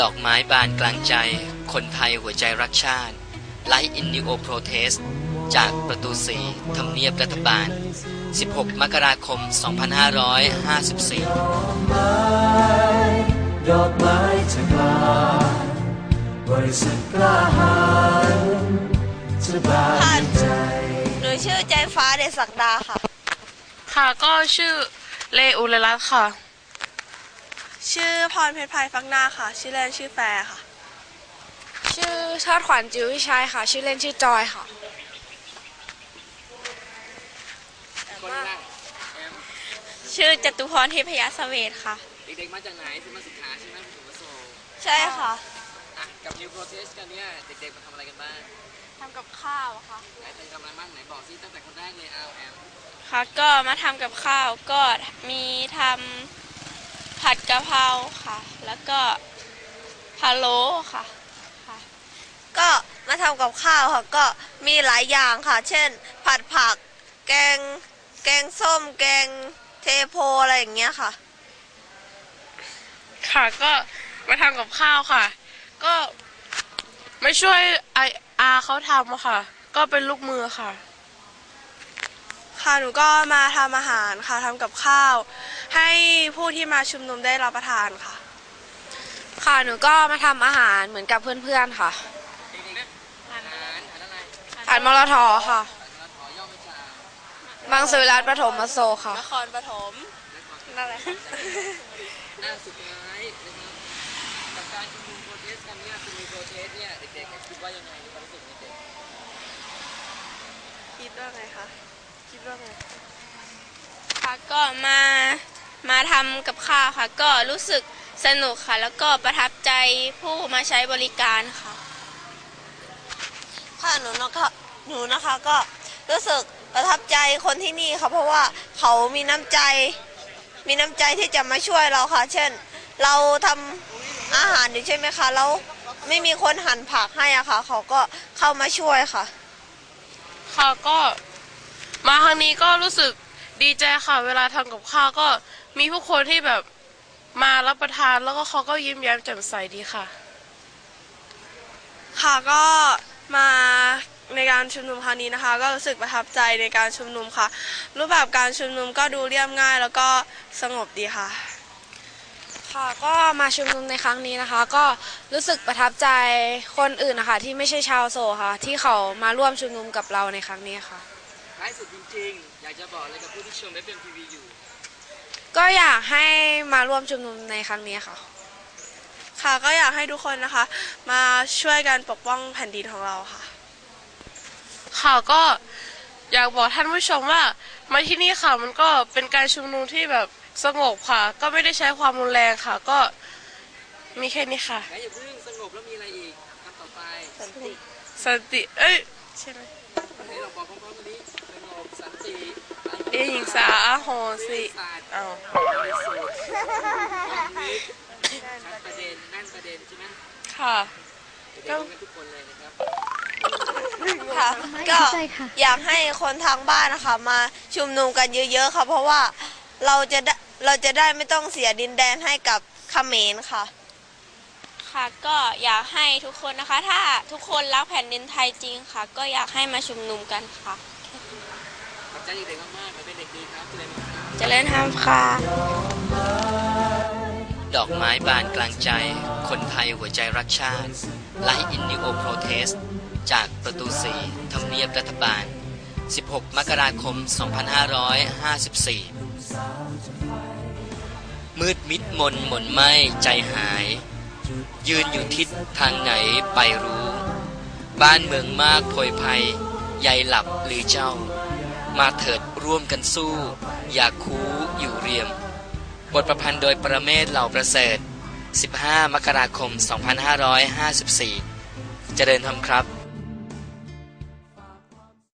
ดอกไม้บานกลางใจ คนไทยหัวใจรักชาติไลท์อินดิโอโปรเทสจากประตูสีทำเนียบรัฐบาล 16 มกราคม 2554ไม้ดอกไม้จะกล้าบริสุทธิ์กล้าหาญจะบานใจหนูชื่อใจฟ้าเดชศักดาค่ะ ค่ะก็ชื่อเลอุเลรัตน์ค่ะ ชื่อพรเพชรพายฟักหน้าค่ะ ชื่อเล่นชื่อแฟร์ค่ะ ชื่อชาติขวัญจิ๋ววิชัยค่ะ ชื่อเล่นชื่อจอยค่ะชื่อจตุพรเทพยสเวทค่ะ เด็กๆมาจากไหนที่มาศึกษาใช่ไหมคุณสุโสใช่ค่ะอะกับ New Protest กันเนี่ยเด็กๆมาทำอะไรกันบ้างทำกับข้าวค่ะไหนใครทำอะไรบ้างไหนบอกซิตั้งแต่คนแรกเลยเอาแอมค่ะก็มาทำกับข้าวก็มีทำ ผัดกะเพราค่ะ แล้วก็พะโล้ค่ะ ก็มาทำกับข้าวค่ะ ก็มีหลายอย่างค่ะ เช่น ผัดผัก แกง แกงส้ม แกงเทโพอะไรอย่างเงี้ยค่ะ ค่ะก็มาทำกับข้าวค่ะ ก็ไม่ช่วยไออาเขาทำอะค่ะ ก็เป็นลูกมือค่ะ ค่ะ หนูก็มาทำอาหารค่ะทำกับข้าว ให้ผู้ที่มาชุมนุมได้รับประทานค่ะ ค่ะ หนูก็มาทำอาหารเหมือนกับเพื่อนๆค่ะเด็กๆนะอาหารอาหารอะไรผ่านมรทค่ะอาหารขอย่อมาจากบางสุรัตน์ปฐมมาโซค่ะ นครปฐมนั่นแหละค่ะหน้าสุดท้ายนะครับกับการชุมนุม protest กันเนี่ยคือมี protest เนี่ยเด็กๆคิดว่ายังไงในความรู้สึกเด็กคิดว่าไงคะ คิดว่าไงค่ะก็มามาทำกับข้าวค่ะ ก็รู้สึกสนุกค่ะ แล้วก็ประทับใจผู้มาใช้บริการค่ะ ค่ะหนูนะคะหนูนะคะก็รู้สึกประทับใจคนที่นี่ค่ะ เพราะว่าเขามีน้ำใจ มีน้ำใจที่จะมาช่วยเราค่ะ เช่น เราทำอาหารอยู่ใช่ไหมคะแล้วไม่มีคนหั่นผักให้อะค่ะ เขาก็เข้ามาช่วยค่ะ ค่ะก็ มาครั้งนี้ก็รู้สึกดีใจค่ะ เวลาทำกับข้าวก็มีผู้คนที่แบบมารับประทานแล้วก็เขาก็ยิ้มแย้มแจ่มใสดีค่ะ ค่ะก็มาในการชุมนุมครั้งนี้นะคะ ก็รู้สึกประทับใจในการชุมนุมค่ะ รูปแบบการชุมนุมก็ดูเรียบง่าย แล้วก็สงบดีค่ะ ค่ะก็มาชุมนุมในครั้งนี้นะคะ ก็รู้สึกประทับใจคนอื่นนะคะที่ไม่ใช่ชาวโซค่ะ ที่เขามาร่วมชุมนุมกับเราในครั้งนี้ค่ะๆ ท้ายสุดจริงๆ อยากจะบอกอะไรกับผู้ที่ชม FM TV อยู่ ก็อยากให้มาร่วมชุมนุมในครั้งนี้ค่ะ ค่ะก็อยากให้ทุกคนนะคะ มาช่วยกันปกป้องแผ่นดินของเราค่ะ ค่ะก็อยากบอกท่านผู้ชมว่ามาที่นี่ค่ะมันก็เป็นการชุมนุมที่แบบสงบค่ะ ก็ไม่ได้ใช้ความรุนแรงค่ะ ก็มีแค่นี้ค่ะไหนอย่าเพิ่งสงบแล้วมีอะไรอีกคำต่อไป สันติ สันติ เอ้ย ใช่ไหมไหน เราบอกพร้อมๆกันนี้สงบสันติเอยหญิงสาโหสิศาสตร์เอาบริสุทธิ์ความนิดชัดประเด็นแน่นประเด็นใช่ไหมค่ะเด็กๆกันทุกคนเลยนะครับค่ะก็เข้าใจค่ะอยากให้คนทางบ้านนะคะ มาชุมนุมกันเยอะๆค่ะ เพราะว่าเราจะได้เราจะได้ไม่ต้องเสียดินแดนให้กับเขมรค่ะ ค่ะ ก็อยากให้ทุกคนนะคะ ถ้าทุกคนรักแผ่นดินไทยจริงค่ะ ก็อยากให้มาชุมนุมกันค่ะขอบใจเด็กมากๆมาเป็นเด็กดีครับจริญครับเจริญธรรมค่ะ ดอกไม้บานกลางใจ คนไทยหัวใจรักชาติไลท์อินดิโอโปรเทสจากประตูสีทำเนียบรัฐบาล 16 มกราคม 2554 มืดมิดมนหม่นไหมใจหาย ยืนอยู่ทิศทางไหนไปรู้ บ้านเมืองมากโพยภัยใยหลับหรือเจ้า มาเถิดร่วมกันสู้ อย่าคูอยู่เรียม บทประพันธ์โดยประเมศเหล่าประเสริฐ 15 มกราคม 2554 เจริญธรรมครับ